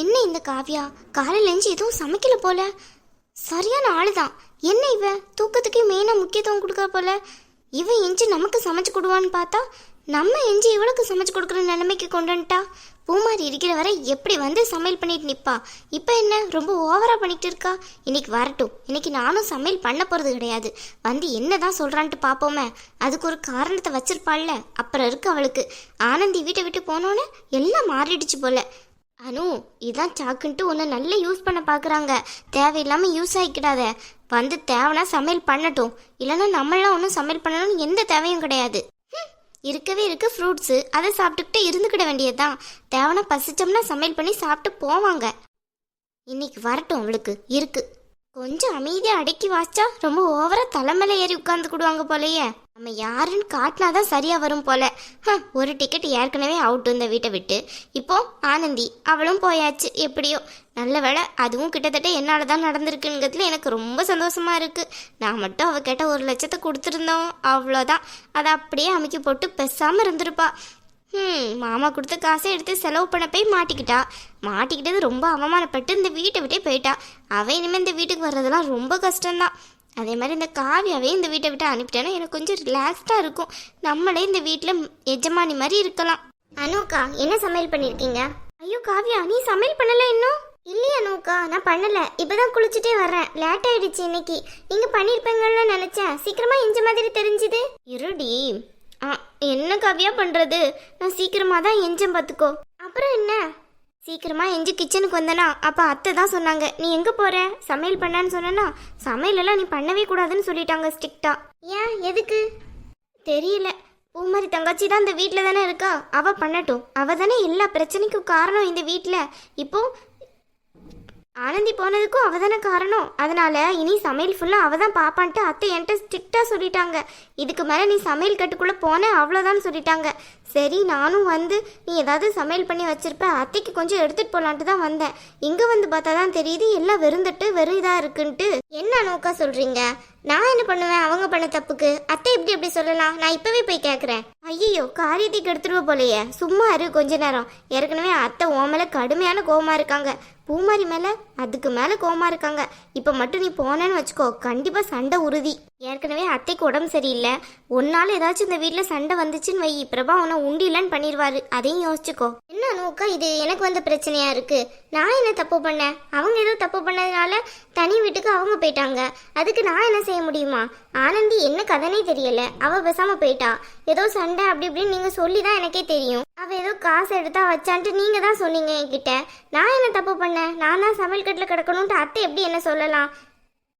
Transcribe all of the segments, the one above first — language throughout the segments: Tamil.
என்ன இந்த காவியா? காலையில எஞ்சி எதுவும் சமைக்கல போல. சரியான ஆளுதான். என்ன இவ? தூக்கத்துக்கு மெயினா முக்கியத்துவம் கொடுக்கற போல. இவ எஞ்சி நமக்கு சமைச்சு கொடுவான்னு பார்த்தா நம்ம எஞ்சி இவளுக்கு சமைச்சு கொடுக்குற நிலைமைக்கு கொண்டு வந்துட்டா. பூமாரி இருக்கிற வரை எப்படி வந்து சமையல் பண்ணிட்டு நிற்பா இப்போ என்ன? ரொம்ப ஓவரா பண்ணிட்டு இருக்கா? இன்னைக்கு வரட்டும். இன்னைக்கு நானும் சமையல் பண்ண போறது கிடையாது. வந்து என்னதான் சொல்றான்ட்டு பார்ப்போமே அதுக்கு ஒரு காரணத்தை வச்சிருப்பாள்ல. அப்புறம் இருக்கு அவளுக்கு. ஆனந்தி வீட்டை விட்டு போனோன்னே எல்லாம் மாறிடுச்சு போல. அனு இதான் சாக்குன்ட்டு உன்னை நல்லா யூஸ் பண்ண பார்க்குறாங்க தேவையில்லாமல் யூஸ் ஆகிக்கிடாத வந்து தேவைன்னா சமையல் பண்ணட்டும். இல்லைன்னா நம்மளாம் ஒன்றும் சமையல் பண்ணணும்னு எந்த தேவையும் கிடையாது. இருக்கவே இருக்கு ஃப்ரூட்ஸு அதை சாப்பிட்டுக்கிட்டே இருந்துக்கிட வேண்டியதுதான். தேவைன்னா பசிச்சோம்னா சமையல் பண்ணி சாப்பிட்டு போவாங்க. இன்னைக்கு வரட்டும் அவளுக்கு. இருக்குது கொஞ்சம் அமைதியாக அடக்கி வாசிச்சா ரொம்ப ஓவரா தலைமையில ஏறி உட்காந்துக்கிடுவாங்க போலயே. நம்ம யாருன்னு காட்டினாதான் சரியா வரும் போல. ஒரு டிக்கெட் ஏற்கனவே அவுட் இந்த வீட்டை விட்டு. இப்போ ஆனந்தி அவளும் போயாச்சு. எப்படியோ? நல்ல வேலை அதுவும் கிட்டத்தட்ட என்னால் தான் நடந்திருக்குங்கிறதுல எனக்கு ரொம்ப சந்தோஷமா இருக்கு. நான் மட்டும் அவள் கேட்ட ஒரு லட்சத்தை கொடுத்துருந்தோம். அவ்வளோதான் அதை அப்படியே அமைக்கி போட்டு பெசாமல் இருந்திருப்பா. ம் மாமா கொடுத்த காசை எடுத்து செலவு பண்ண போய் மாட்டிக்கிட்டா. மாட்டிக்கிட்டது ரொம்ப அவமானப்பட்டு இந்த வீட்டை விட்டே போயிட்டா. அவ இனிமேல் இந்த வீட்டுக்கு வர்றதெல்லாம் ரொம்ப கஷ்டம்தான். அதே மாதிரி இந்த காவியாவே இந்த வீட்டை விட்டு அனுப்பிட்டேன்னா எனக்கு கொஞ்சம் ரிலாக்ஸ்டாக இருக்கும். நம்மளே இந்த வீட்டில் எஜமானி மாதிரி இருக்கலாம். அனுக்கா என்ன சமையல் பண்ணியிருக்கீங்க ஐயோ காவியா நீ சமையல் பண்ணல இன்னும்? இல்லையா அனுக்கா நான் பண்ணல. இப்பதான் குளிச்சுட்டே வர்றேன். லேட் ஆயிடுச்சு இன்னைக்கு. நீங்க பண்ணிருப்பீங்கன்னு நினைச்சேன். சீக்கிரமா இஞ்ச மாதிரி தெரிஞ்சுது. இருடி. ஆ என்ன காவியா பண்றது? நான் சீக்கிரமா தான் எஞ்சேன் பார்த்துக்கோ அப்புறம் என்ன? சீக்கிரமா எஞ்சி கிச்சனுக்கு வந்தனா அப்ப அத்தை தான் சொன்னாங்க நீ எங்க போற? சமையல் பண்ணான்னு சொன்னனா சமையல் எல்லாம் நீ பண்ணவே கூடாதுன்னு சொல்லிட்டாங்க ஸ்ட்ரிக்டா ஏன்? எதுக்கு? தெரியல. பூமாரி தங்கச்சி தான் இந்த வீட்டில் தானே இருக்கா? அவ பண்ணட்டும். அவ தானே எல்லா பிரச்சனைக்கும் காரணம் இந்த வீட்டில் இப்போ ஆனந்தி போனதுக்கும் அவ தானே காரணம். அதனால இனி சமையல் ஃபுல்லாக அவ தான் பாப்பான்ட்டு அத்தை என்கிட்ட ஸ்ட்ரிக்டாக சொல்லிட்டாங்க. இதுக்கு மேலே நீ சமையல் கட்டுக்குள்ளே போன அவ்வளோதான் சொல்லிட்டாங்க. சரி நானும் வந்து நீ ஏதாவது சமையல் பண்ணி வச்சிருப்ப அத்தைக்கு கொஞ்சம் எடுத்துகிட்டு போகலான்ட்டு தான் வந்தேன். இங்கே வந்து பார்த்தா தான் தெரியுது எல்லாம் வெறுந்துட்டு வெறும் இதாக இருக்குன்ட்டு. என்ன நோக்கா சொல்கிறீங்க நான் என்ன பண்ணுவேன் அவங்க பண்ண தப்புக்கு? அத்தை எப்படி எப்படி சொல்லலாம் நான் இப்பவே போய் கேட்குறேன் ஐயோ காரியத்தை கெடுத்துருவ போலையே. சும்மா இரு கொஞ்ச நேரம். ஏற்கனவே அத்தை ஓமலை கடுமையான கோவமா இருக்காங்க. பூமாரி மேலே அதுக்கு மேலே கோமா இருக்காங்க. இப்போ மட்டும் நீ போனேன்னு வச்சுக்கோ கண்டிப்பாக சண்டை உறுதி. ஏற்கனவே அத்தைக்கு உடம்பு சரியில்லை. ஒன்னால ஏதாச்சும் இந்த வீட்டில் சண்டை வந்துச்சுன்னு வை. பிரபா உன்னை உண்டிலன்னு பண்ணிடுவாரு அதையும் யோசிச்சுக்கோ. என்ன நோக்கா இது எனக்கு வந்த பிரச்சனையா இருக்கு? நான் என்ன தப்பு பண்ணேன்? அவங்க ஏதோ தப்பு பண்ணதுனால தனி வீட்டுக்கு அவங்க போயிட்டாங்க. அதுக்கு நான் என்ன செய்ய முடியுமா? ஆனந்தி என்ன கதனே தெரியல. அவ பேசாம போயிட்டா. ஏதோ சண்டை அப்படி இப்படின்னு நீங்க சொல்லி தான் எனக்கே தெரியும். அவ ஏதோ காசு எடுத்தா வச்சான்ட்டு நீங்க தான் சொன்னீங்க என்கிட்ட. நான் என்ன தப்பு பண்ணேன்? நான் தான் சமையல் கட்டில் கிடக்கணும்ட்டு அத்தை எப்படி என்ன சொல்லலாம்?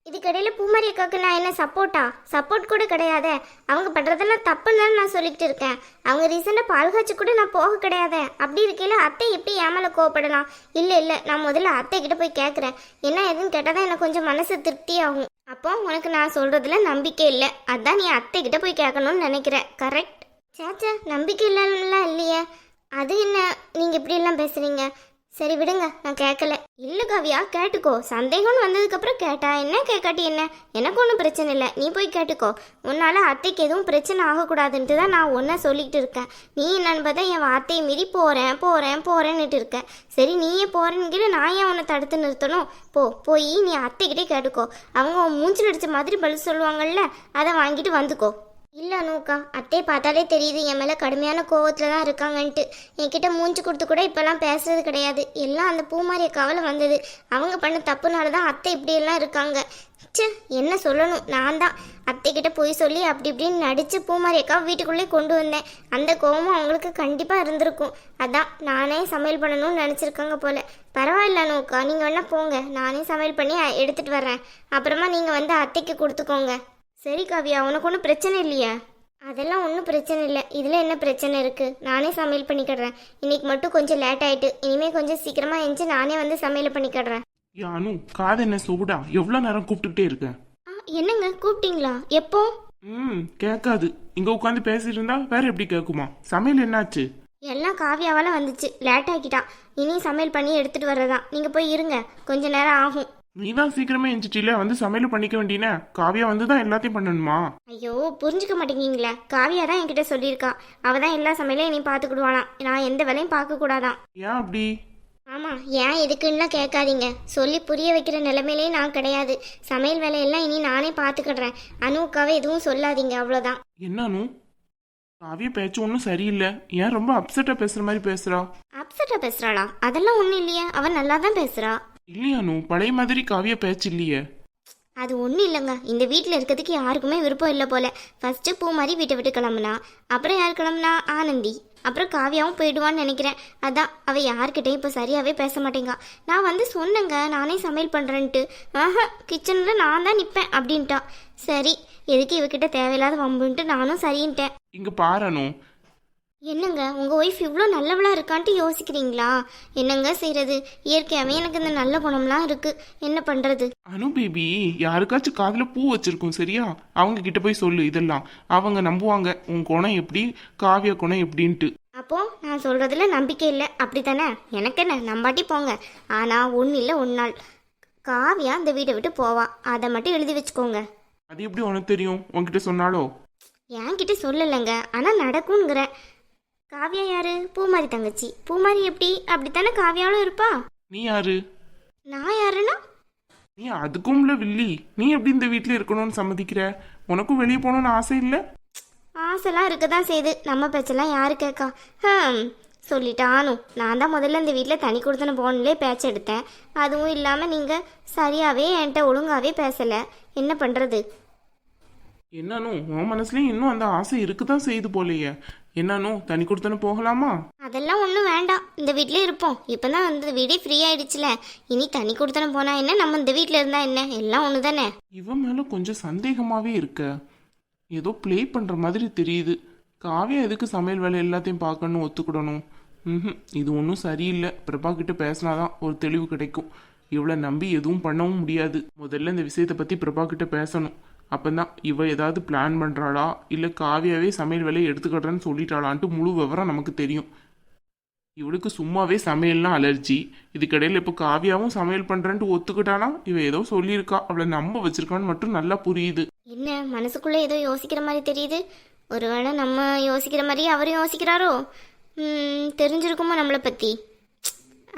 இதுக்கடையில் பூமாரி அக்காவுக்கு நான் என்ன சப்போர்ட்டா சப்போர்ட் கூட கிடையாதே. அவங்க பண்ணுறதெல்லாம் தப்புன்னு நான் சொல்லிக்கிட்டு இருக்கேன். அவங்க ரீசெண்டாக பால் காய்ச்சி கூட நான் போக கிடையாதே. அப்படி இருக்கையில அத்தை எப்படி என் கோவப்படலாம் இல்லை இல்லை நான் முதல்ல அத்தை கிட்ட போய் கேட்குறேன் என்ன ஏதுன்னு கேட்டால் தான் எனக்கு கொஞ்சம் மனசு திருப்தி ஆகும். அப்போ உனக்கு நான் சொல்கிறதுல நம்பிக்கை இல்லை. அதான் நீ அத்தை கிட்ட போய் கேட்கணும்னு நினைக்கிறேன். கரெக்ட் சேச்சா நம்பிக்கை இல்லைன்னா இல்லையே. அது என்ன? நீங்கள் இப்படியெல்லாம் பேசுகிறீங்க சரி விடுங்க. நான் கேட்கல. இல்லை கவியா கேட்டுக்கோ. சந்தேகம்னு வந்ததுக்கப்புறம் கேட்டா என்ன? கேட்காட்டி என்ன? எனக்கு ஒன்றும் பிரச்சனை இல்லை. நீ போய் கேட்டுக்கோ. உன்னால் அத்தைக்கு எதுவும் பிரச்சனை ஆகக்கூடாதுன்ட்டு தான் நான் ஒன்றை சொல்லிகிட்டு இருக்கேன். நீ என்னன்னு பார்த்தா என் வார்த்தையை மீறி போகிறேன் போகிறேன் போகிறேன்னுட்டு இருக்கேன் சரி நீயே போகிறேன்னு நான் ஏன் உன்னை தடுத்து நிறுத்தணும்? போ போய் நீ அத்தைக்கிட்டே கேட்டுக்கோ. அவங்க உன் மூஞ்சில் அடித்த மாதிரி பதில் சொல்லுவாங்கள்ல அதை வாங்கிட்டு வந்துக்கோ. இல்லை அனுக்கா அத்தையை பார்த்தாலே தெரியுது என் மேலே கடுமையான கோவத்தில் தான் இருக்காங்கன்ட்டு. என்கிட்ட மூஞ்சி கொடுத்து கூட இப்போல்லாம் பேசுறது கிடையாது. எல்லாம் அந்த பூமாரிய கவலை வந்தது. அவங்க பண்ண தப்புனால தான் அத்தை இப்படியெல்லாம் இருக்காங்க. ச்சே என்ன சொல்லணும்? நான் தான். அத்தைக்கிட்ட போய் சொல்லி அப்படி இப்படின்னு நடித்து பூமாரியக்கா வீட்டுக்குள்ளே கொண்டு வந்தேன். அந்த கோவமும் அவங்களுக்கு கண்டிப்பாக இருந்திருக்கும். அதான் நானே சமையல் பண்ணணும்னு நினச்சிருக்காங்க போல. பரவாயில்ல அனுக்கா நீங்கள் வேணா போங்க. நானே சமையல் பண்ணி எடுத்துட்டு எடுத்துகிட்டு வர்றேன். அப்புறமா நீங்கள் வந்து அத்தைக்கு கொடுத்துக்கோங்க. சரி காவியா உனக்கு ஒன்றும் பிரச்சனை இல்லையா? அதெல்லாம் ஒன்றும் பிரச்சனை இல்லை. இதில் என்ன பிரச்சனை இருக்குது நானே சமையல் பண்ணிக்கிடுறேன். இன்னைக்கு மட்டும் கொஞ்சம் லேட் ஆயிட்டு இனிமேல் கொஞ்சம் சீக்கிரமாக எழுந்து நானே வந்து சமையல் பண்ணிக்கிடுறேன். அனு காது என்ன சூடா? எவ்வளோ நேரம் கூப்பிட்டுக்கிட்டே இருக்க? ஆ என்னங்க? கூப்பிட்டீங்களா? எப்போ? ம் கேட்காது. இங்க உட்காந்து பேசிட்டு இருந்தா வேற எப்படி கேட்குமா? சமையல் என்னாச்சு? எல்லாம் காவியாவால் வந்துச்சு. லேட் ஆக்கிட்டான் இனி சமையல் பண்ணி எடுத்துகிட்டு வர்றதான் நீங்கள் போய் இருங்க. கொஞ்ச நேரம் ஆகும். நீ தான் சீக்கிரமே எந்திரிச்சில வந்து சமையல் பண்ணிக்க வேண்டியன? காவியா வந்து தான் எல்லாத்தையும் பண்ணணுமா? ஐயோ புரிஞ்சுக்க மாட்டேங்கிங்களே காவியா தான் என்கிட்ட சொல்லியிருக்கா. அவள் தான் எல்லா சமையலையும் இனி பார்த்துக்கிடுவாளாம் நான் எந்த வேலையும் பார்க்கக்கூடாதான். ஏன் அப்படி? ஆமாம் ஏன் எதுக்குன்னுலாம் கேட்காதீங்க. சொல்லி புரிய வைக்கிற நிலைமையிலே நான் கிடையாது. சமையல் வேலையெல்லாம் இனி நானே பார்த்துக்கிடுறேன். அனுவுக்காவே எதுவும் சொல்லாதீங்க அவ்வளோதான். என்ன அனு? காவிய பேச்சு ஒன்றும் சரியில்லை. ஏன் ரொம்ப அப்செட்டாக பேசுகிற மாதிரி பேசுகிறா அப்செட்டாக பேசுகிறாளா அதெல்லாம் ஒன்றும் இல்லையே. அவன் நல்லா தான் பேசுகிறா இல்லையா அனு பழைய மாதிரி காவிய பேச்சு இல்லையே. அது ஒன்றும் இல்லைங்க. இந்த வீட்டில் இருக்கிறதுக்கு யாருக்குமே விருப்பம் இல்லை போல. ஃபர்ஸ்ட்டு பூ மாதிரி வீட்டை விட்டு கிளம்புனா அப்புறம் யார் கிளம்புனா ஆனந்தி. அப்புறம் காவியாவும் போயிடுவான்னு நினைக்கிறேன். அதான் அவள் யார்கிட்டயும் இப்போ சரியாகவே பேச மாட்டேங்கா. நான் வந்து சொன்னேங்க நானே சமையல் பண்ணுறேன்ட்டு ஆஹா கிச்சனில் நான் தான் நிற்பேன் அப்படின்ட்டா. சரி எதுக்கு இவகிட்ட தேவையில்லாத வம்புன்ட்டு நானும் சரின்ட்டேன். இங்கே பாரு அனு என்னங்க உங்கள் ஒய்ஃப் இவ்வளோ நல்லவளா இருக்கான்ட்டு யோசிக்கிறீங்களா? என்னங்க செய்கிறது இயற்கையாகவே எனக்கு இந்த நல்ல குணம்லாம் இருக்குது என்ன பண்ணுறது அனு பேபி யாருக்காச்சும் காதுல பூ வச்சிருக்கோம் சரியா? அவங்க கிட்ட போய் சொல்லு இதெல்லாம். அவங்க நம்புவாங்க உன் குணம் எப்படி காவிய குணம் எப்படின்ட்டு. அப்போ நான் சொல்றதுல நம்பிக்கை இல்லை. அப்படித்தானே? எனக்கு என்ன? நம்பாட்டி போங்க. ஆனா ஒன்றும் இல்லை ஒரு நாள். காவியா இந்த வீட்டை விட்டு போவா. அதை மட்டும் எழுதி வச்சுக்கோங்க. அது எப்படி உனக்கு தெரியும்? உன்கிட்ட சொன்னாலோ? என்கிட்ட சொல்லலைங்க. ஆனால் நடக்குங்கிறேன் காவியா யாரு? பூமாரி தங்கச்சி. பூமாரி எப்படி? அப்படித்தானே காவியாலும் இருப்பா? நீ யாரு? நான் யாருன்னா? நீ அதுக்கும்ல வில்லி. நீ எப்படி இந்த வீட்ல இருக்கணும்னு சம்மதிக்கிற? உனக்கும் வெளியே போகணும்னு ஆசை இல்லை? ஆசைலாம் இருக்க தான் செய்யுது நம்ம பேச்செல்லாம் யாரு கேட்கா? ஹம் சொல்லிட்டானும் நான் தான் முதல்ல இந்த வீட்டில் தனி கொடுத்தன போனலே பேச்ச எடுத்தேன். அதுவும் இல்லாமல் நீங்கள் சரியாகவே என்கிட்ட ஒழுங்காகவே பேசலை. என்ன பண்ணுறது என்னன்னு உன் மனசுலயும் இன்னும் அந்த ஆசை இருக்குதான் செய்யுது போலயே. என்னன்னு? தனி கொடுத்தன போகலாமா? அதெல்லாம் ஒன்றும் வேண்டாம். இந்த வீட்டிலே இருப்போம். இப்போ தான் வந்து வீடே ஃப்ரீ ஆயிடுச்சுல. இனி தனி கொடுத்தனம் போனால் என்ன? நம்ம இந்த வீட்டில் இருந்தால் என்ன? எல்லாம் ஒன்று தானே இவன் மேல கொஞ்சம் சந்தேகமாவே இருக்க. ஏதோ ப்ளே பண்ற மாதிரி தெரியுது. காவியா எதுக்கு சமையல் வேலை எல்லாத்தையும் பார்க்கணும் ஒத்துக்கிடணும்? ம் இது ஒன்றும் சரியில்லை. பிரபா கிட்ட பேசினாதான் ஒரு தெளிவு கிடைக்கும். இவளை நம்பி எதுவும் பண்ணவும் முடியாது. முதல்ல இந்த விஷயத்தை பத்தி பிரபா கிட்ட பேசணும். அப்பதான் இவ ஏதாவது பிளான் பண்ணுறாளா இல்லை காவியாவே சமையல் வேலையை எடுத்துக்கிடுறேன்னு சொல்லிட்டாளான்ட்டு முழு விவரம் நமக்கு தெரியும். இவளுக்கு சும்மாவே சமையல்லாம் அலர்ஜி இதுக்கிடையில இப்போ காவியாவும் சமையல் பண்ணுறேன்ட்டு ஒத்துக்கிட்டானா? இவ ஏதோ சொல்லியிருக்கா. அவளை நம்ப வச்சிருக்கான்னு மட்டும் நல்லா புரியுது. என்ன மனசுக்குள்ளே ஏதோ யோசிக்கிற மாதிரி தெரியுது? ஒருவேளை நம்ம யோசிக்கிற மாதிரி அவரும் யோசிக்கிறாரோ? தெரிஞ்சிருக்குமா தெரிஞ்சிருக்குமோ நம்மளை பற்றி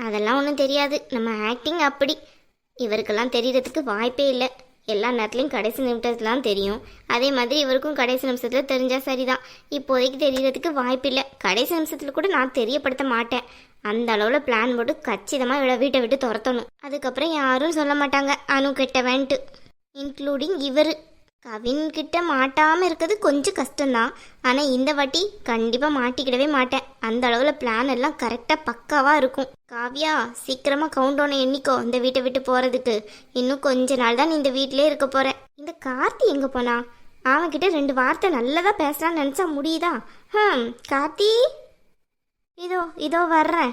அதெல்லாம் ஒன்றும் தெரியாது. நம்ம ஆக்டிங் அப்படி. இவருக்கெல்லாம் தெரியறதுக்கு வாய்ப்பே இல்லை. எல்லா நேரத்துலையும் கடைசி நிமிஷத்துலாம் தெரியும். அதே மாதிரி இவருக்கும் கடைசி நிமிஷத்தில் தெரிஞ்சால் சரிதான். இப்போதைக்கு தெரியறதுக்கு வாய்ப்பில்லை. கடைசி நிமிஷத்தில் கூட நான் தெரியப்படுத்த மாட்டேன். அந்த அளவில் பிளான் போட்டு கச்சிதமாக இவளை வீட்டை விட்டு துரத்தணும். அதுக்கப்புறம் யாரும் சொல்ல மாட்டாங்க. அணு கெட்டவன்ட்டு இன்க்ளூடிங் இவர். கவின்கிட்ட மாட்டாமல் இருக்கிறது கொஞ்சம் கஷ்டம்தான். ஆனால் இந்த வாட்டி கண்டிப்பாக மாட்டிக்கிடவே மாட்டேன். அந்த அளவில் பிளான் எல்லாம் கரெக்டாக பக்காவாக இருக்கும். காவியா சீக்கிரமாக கவுண்டோனை எண்ணிக்கோ. இந்த வீட்டை விட்டு போகிறதுக்கு இன்னும் கொஞ்ச நாள் தான் நீ இந்த வீட்டிலே இருக்க போகிறேன் இந்த கார்த்தி எங்கே போனா? அவன்கிட்ட ரெண்டு வார்த்தை நல்லதாக பேசலாம்னு நினச்சா முடியுதா? ஹம் கார்த்தி? இதோ இதோ வர்றேன்.